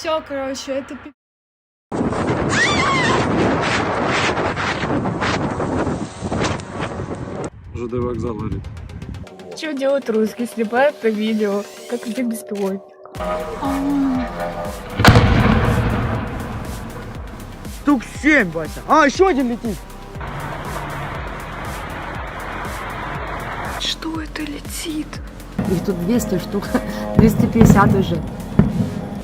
Все, короче, это пи***. ЖД вокзал горит. Что делает русский? Снимает это видео, как летит беспилотник. Штук 7, Вася. А, еще один летит. Что это летит? Их тут 200 штук, 250 уже.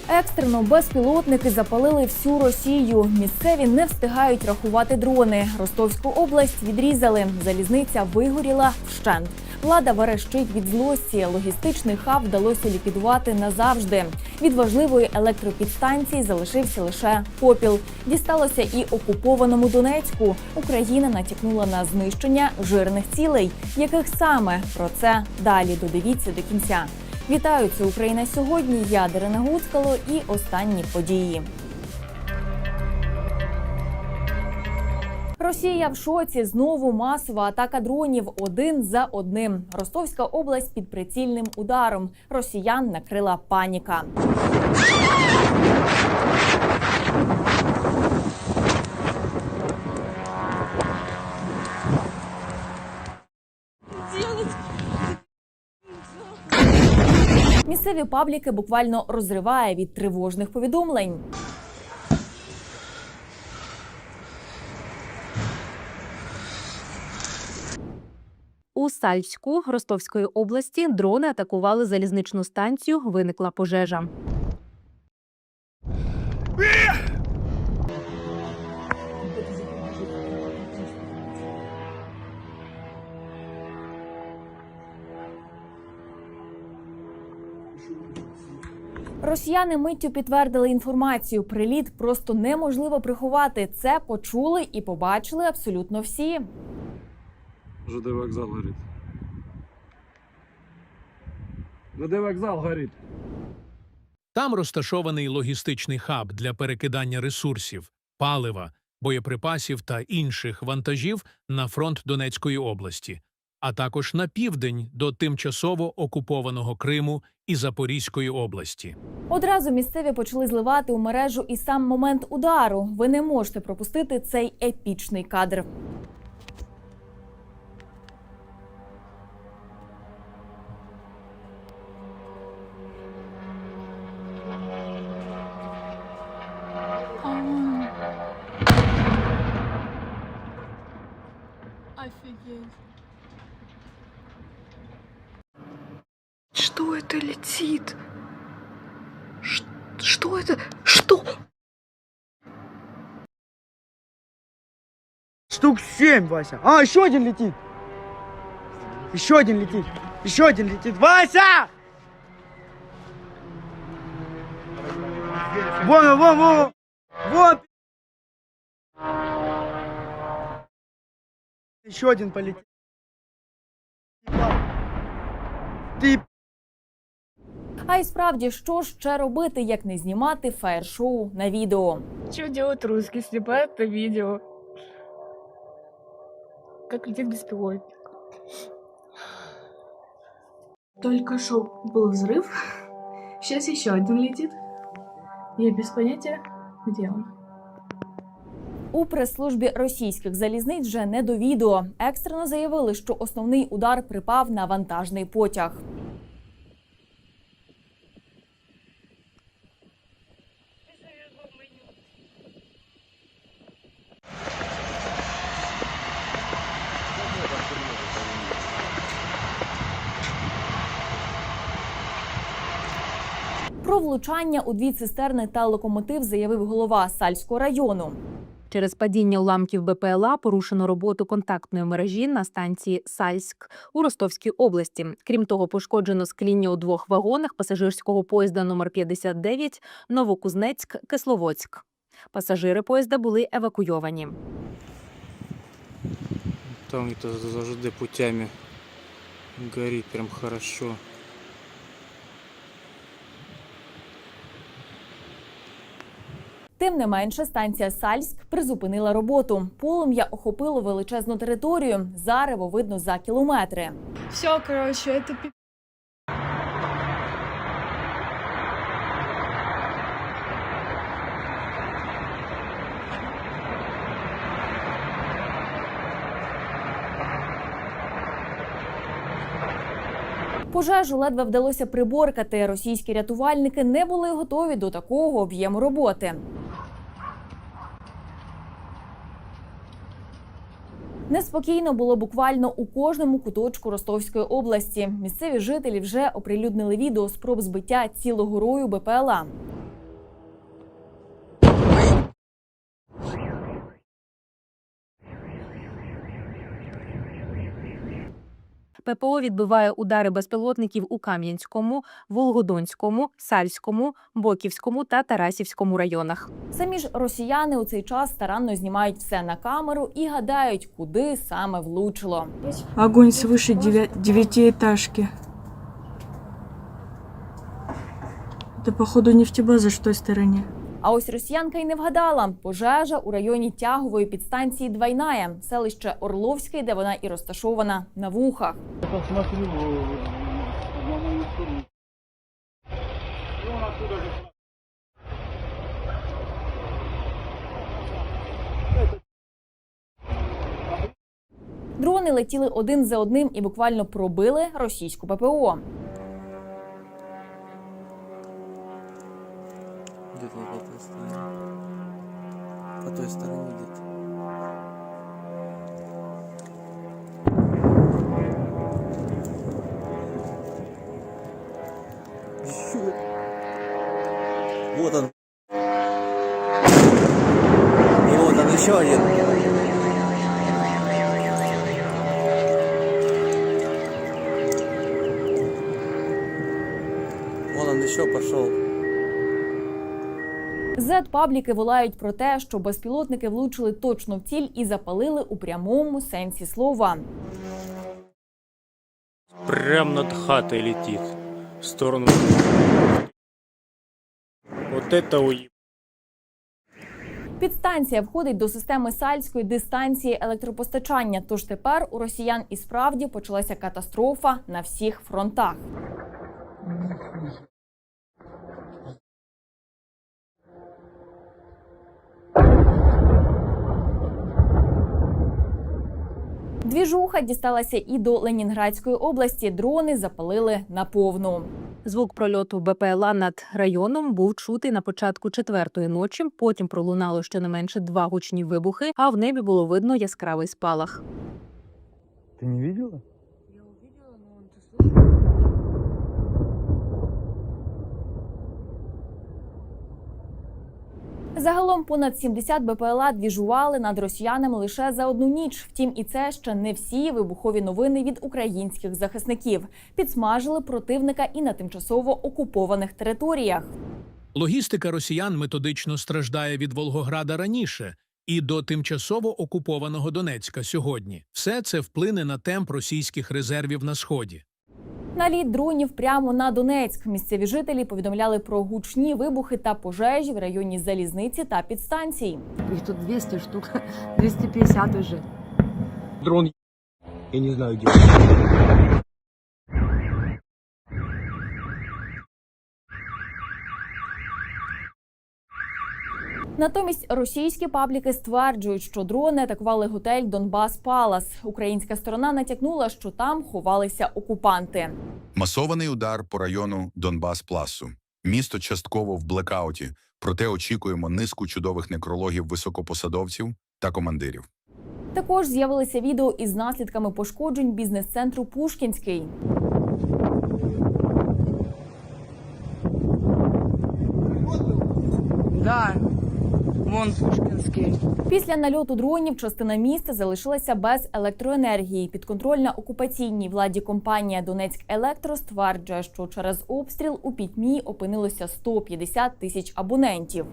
Екстрено безпілотники запалили всю Росію. Місцеві не встигають рахувати дрони. Ростовську область відрізали. Залізниця вигоріла вщент. Влада верещить від злості. Логістичний хаб вдалося ліквідувати назавжди. Від важливої електропідстанції залишився лише попіл. Дісталося і окупованому Донецьку. Україна натякнула на знищення жирних цілей. Яких саме про це далі додивіться до кінця. Вітаю, це Україна сьогодні. Я Дарина Гуцкало і останні події. Росія в шоці. Знову масова атака дронів один за одним. Ростовська область під прицільним ударом. Росіян накрила паніка. Місцеві пабліки буквально розриває від тривожних повідомлень. У Сальську Ростовської області дрони атакували залізничну станцію. Виникла пожежа. Росіяни миттю підтвердили інформацію. Приліт просто неможливо приховати. Це почули і побачили абсолютно всі. ЖД вокзал горит. ЖД вокзал горит. Там розташований логістичний хаб для перекидання ресурсів, палива, боєприпасів та інших вантажів на фронт Донецької області, а також на південь до тимчасово окупованого Криму і Запорізької області. Одразу місцеві почали зливати у мережу і сам момент удару. Ви не можете пропустити цей епічний кадр. Что это летит? Ш- что это? Что? Штук 7, Вася. А, еще один летит. Еще один летит. Еще один летит. Вася! Вон, он, вон, вон. Вон. Еще один полетел. Ты А й справді, що ще робити, як не знімати фаєр-шоу на відео? Что делает русский? Снимает это видео. Как летит беспилотник. Только что был взрыв. Сейчас еще один летит. Я без понятия, где он. У прес-службі російських залізниць вже не до відео. Екстрено заявили, що основний удар припав на вантажний потяг. Влучання у дві цистерни та локомотив заявив голова Сальського району. Через падіння уламків БПЛА порушено роботу контактної мережі на станції Сальськ у Ростовській області. Крім того, пошкоджено скління у двох вагонах пасажирського поїзда номер 59 Новокузнецьк Кисловодськ. Пасажири поїзда були евакуйовані. Там это за ЖД путями горит прям хорошо. Тим не менше, станція Сальськ призупинила роботу. Полум'я охопило величезну територію. Зарево видно за кілометри. Все, коротше, це пи***. Пожежу ледве вдалося приборкати. Російські рятувальники не були готові до такого об'єму роботи. Неспокійно було буквально у кожному куточку Ростовської області. Місцеві жителі вже оприлюднили відео спроб збиття цілого рою БПЛА. ППО відбиває удари безпілотників у Кам'янському, Волгодонському, Сальському, Боківському та Тарасівському районах. Самі ж росіяни у цей час старанно знімають все на камеру і гадають, куди саме влучило. Огонь свыше девя- девятиэтажки. Это, походу, нефтебаза с той стороне. А ось росіянка й не вгадала. Пожежа у районі тягової підстанції Двайная, селище Орловське, де вона і розташована на вухах. Дрони летіли один за одним і буквально пробили російську ППО. Еще один. Вон он еще пошел. Зет-пабліки волають про те, що безпілотники влучили точно в ціль і запалили у прямому сенсі слова. Прям над хатой летит. В сторону. Вот это уеб. Підстанція входить до системи сальської дистанції електропостачання. Тож тепер у росіян і справді почалася катастрофа на всіх фронтах. Двіжуха дісталася і до Ленінградської області. Дрони запалили наповну. Звук прольоту БПЛА над районом був чутий на початку четвертої ночі. Потім пролунало щонайменше два гучні вибухи, а в небі було видно яскравий спалах. Ти не видела? Загалом понад 70 БПЛА двіжували над росіянами лише за одну ніч. Втім, і це ще не всі вибухові новини від українських захисників. Підсмажили противника і на тимчасово окупованих територіях. Логістика росіян методично страждає від Волгограда раніше і до тимчасово окупованого Донецька сьогодні. Все це вплине на темп російських резервів на сході. Наліт дронів прямо на Донецьк. Місцеві жителі повідомляли про гучні вибухи та пожежі в районі залізниці та підстанцій. Їх тут 200 штук, 250 уже. дрон я не знаю где. Натомість російські пабліки стверджують, що дрони атакували готель Донбас Палас. Українська сторона натякнула, що там ховалися окупанти. Масований удар по району Донбас Пласу. Місто частково в блекауті, проте очікуємо низку чудових некрологів високопосадовців та командирів. Також з'явилися відео із наслідками пошкоджень бізнес-центру Пушкінський. Да, вон Пушкінський. Після нальоту дронів частина міста залишилася без електроенергії. Підконтрольна окупаційній владі компанія Донецьк Електро стверджує, що через обстріл у пітьмі опинилося 150 тисяч абонентів.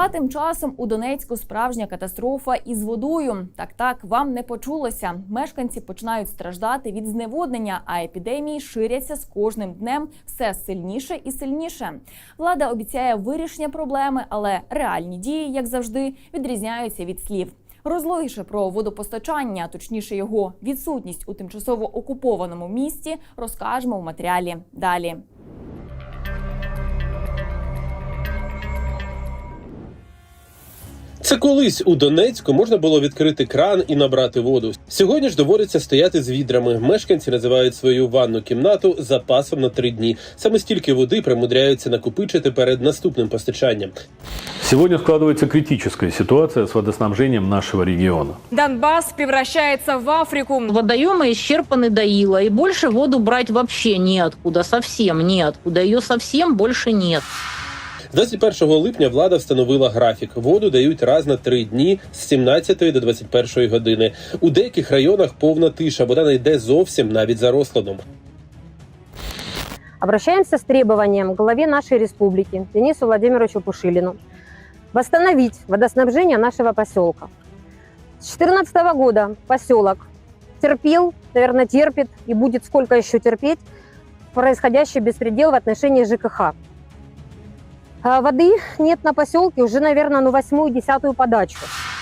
А тим часом у Донецьку справжня катастрофа із водою. Так так вам не почулося. Мешканці починають страждати від зневоднення, а епідемії ширяться з кожним днем все сильніше і сильніше. Влада обіцяє вирішення проблеми, але реальні дії, як завжди, відрізняються від слів. Розлогіше про водопостачання, точніше його відсутність у тимчасово окупованому місті, розкажемо в матеріалі далі. Це колись у Донецьку можна було відкрити кран і набрати воду. Сьогодні ж доводиться стояти з відрами. Мешканці називають свою ванну кімнату запасом на три дні. Саме стільки води примудряються накопичити перед наступним постачанням. Сегодня складывается критическая ситуация с водоснабжением нашего региона. Донбас превращается в Африку. Водоемы исчерпаны до ила, и больше воду брать вообще неоткуда, совсем неоткуда. Ее совсем больше нет. З 21 липня влада встановила графік. Воду дають раз на три дні з 17 до 21 години. У деяких районах повна тиша. Вода не йде зовсім навіть за розкладом. Обращаемся с требованием к главе нашей республики Денису Владимировичу Пушилину восстановить водоснабжение нашего поселка. С 2014 года поселок терпел, наверное, терпит и будет сколько еще терпеть происходящий беспредел в отношении ЖКХ. А Воды нет на поселке уже, наверное, ну восьмую-десятую подачу.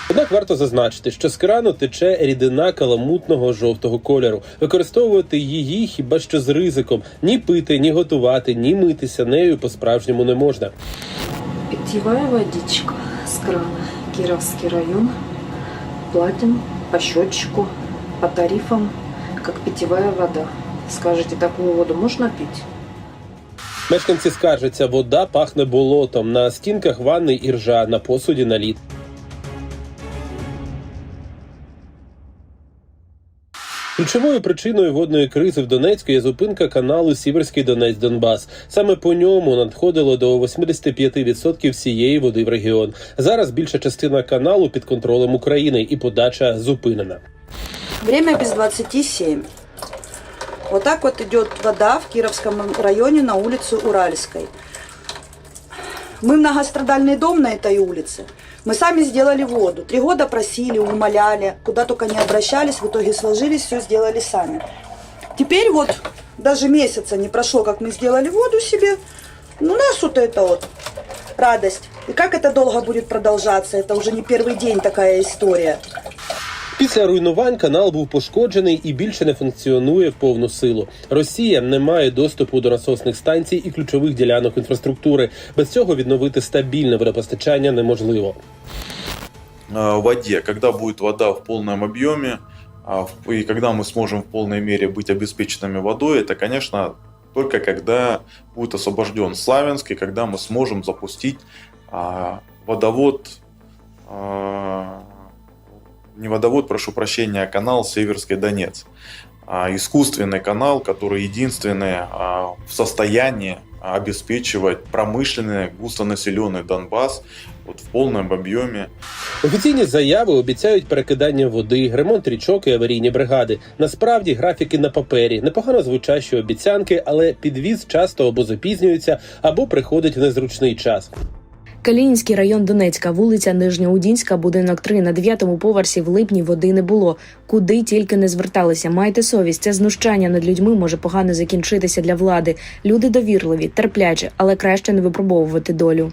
Однак варто зазначити, що з крану тече рідина каламутного жовтого кольору. Використовувати її хіба що з ризиком ні пити, ні готувати, ні митися нею по-справжньому не можна. Питьевая водичка с крана. Кировский район. Платим по счетчику, по тарифам, как питьевая вода. Скажите, такую воду можно пить? Мешканці скаржаться, вода пахне болотом. На стінках ванни іржа, на посуді наліт. Ключовою причиною водної кризи в Донецьку є зупинка каналу Сіверський Донець Донбас. Саме по ньому надходило до 85% всієї води в регіон. Зараз більша частина каналу під контролем України і подача зупинена. Время без 27. Вот так вот идет вода в Кировском районе на улице Уральской. Мы многострадальный дом на этой улице. Мы сами сделали воду. Три года просили, умоляли, куда только не обращались, в итоге сложились, все сделали сами. Теперь вот даже месяца не прошло, как мы сделали воду себе. Ну, у нас вот это вот радость. И как это долго будет продолжаться, это уже не первый день такая история. Після руйнувань канал був пошкоджений і більше не функціонує в повну силу. Росія не має доступу до насосних станцій і ключових ділянок інфраструктури. Без цього відновити стабільне водопостачання неможливо. в воде, когда будет вода в полном объеме, а, в- и когда мы сможем в полной мере быть обеспеченными водой, это, конечно, только когда будет освобожден Славянск, и когда мы сможем запустить а, водовод, а, не водовод, прошу прощения, а канал Северский Донец. А, искусственный канал, который единственный а, в состоянии обеспечивать промышленный густонаселенный Донбасс вот в полном объеме Офіційні заяви обіцяють перекидання води, ремонт річок і аварійні бригади. Насправді графіки на папері, непогано звучащі обіцянки, але підвіз часто або запізнюється, або приходить в незручний час. Калінінський район Донецька, вулиця Нижньоудінська, будинок 3. На дев'ятому поверсі в липні води не було. Куди тільки не зверталися. Майте совість. Це знущання над людьми може погано закінчитися для влади. Люди довірливі, терплячі, але краще не випробовувати долю.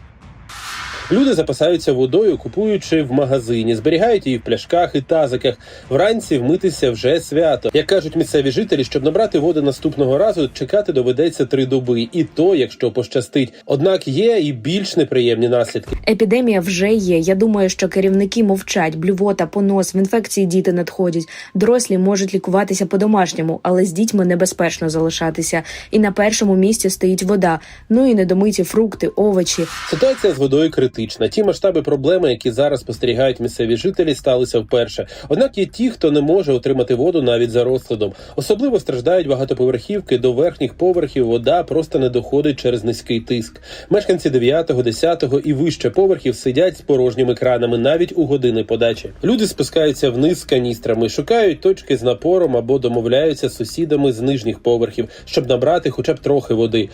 Люди запасаються водою, купуючи в магазині, зберігають її в пляшках і тазиках. Вранці вмитися вже свято. Як кажуть місцеві жителі, щоб набрати воду наступного разу, чекати доведеться три доби, і то, якщо пощастить. Однак є і більш неприємні наслідки. Епідемія вже є. Я думаю, що керівники мовчать, блювота, понос, в інфекції діти надходять. Дорослі можуть лікуватися по-домашньому, але з дітьми небезпечно залишатися. І на першому місці стоїть вода. Ну і недомиті фрукти, овочі. Ситуація з водою критична. Ті масштаби проблеми, які зараз спостерігають місцеві жителі, сталися вперше. Однак є ті, хто не може отримати воду навіть за розкладом. Особливо страждають багатоповерхівки. До верхніх поверхів вода просто не доходить через низький тиск. Мешканці 9, 10 і вище поверхів сидять з порожніми кранами навіть у години подачі. Люди спускаються вниз з каністрами, шукають точки з напором або домовляються з сусідами з нижніх поверхів, щоб набрати хоча б трохи води.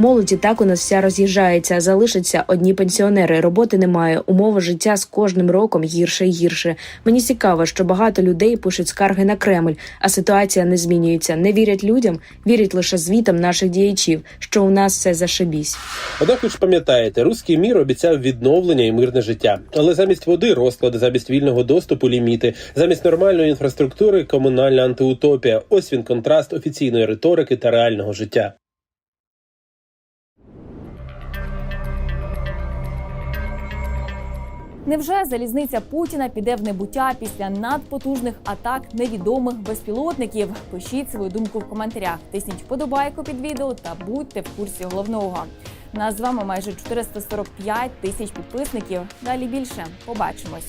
Молоді так у нас вся роз'їжджається. Залишаться одні пенсіонери. Роботи немає. Умови життя з кожним роком гірше і гірше. Мені цікаво, що багато людей пишуть скарги на Кремль, а ситуація не змінюється. Не вірять людям, вірять лише звітам наших діячів, що у нас все зашибісь. Однак ви ж пам'ятаєте, руський мір обіцяв відновлення і мирне життя. Але замість води розклади, замість вільного доступу ліміти, замість нормальної інфраструктури комунальна антиутопія. Ось він контраст офіційної риторики та реального життя. Невже залізниця Путіна піде в небуття після надпотужних атак невідомих безпілотників? Пишіть свою думку в коментарях, тисніть вподобайку під відео та будьте в курсі головного. Нас з вами майже 445 тисяч підписників. Далі більше побачимось.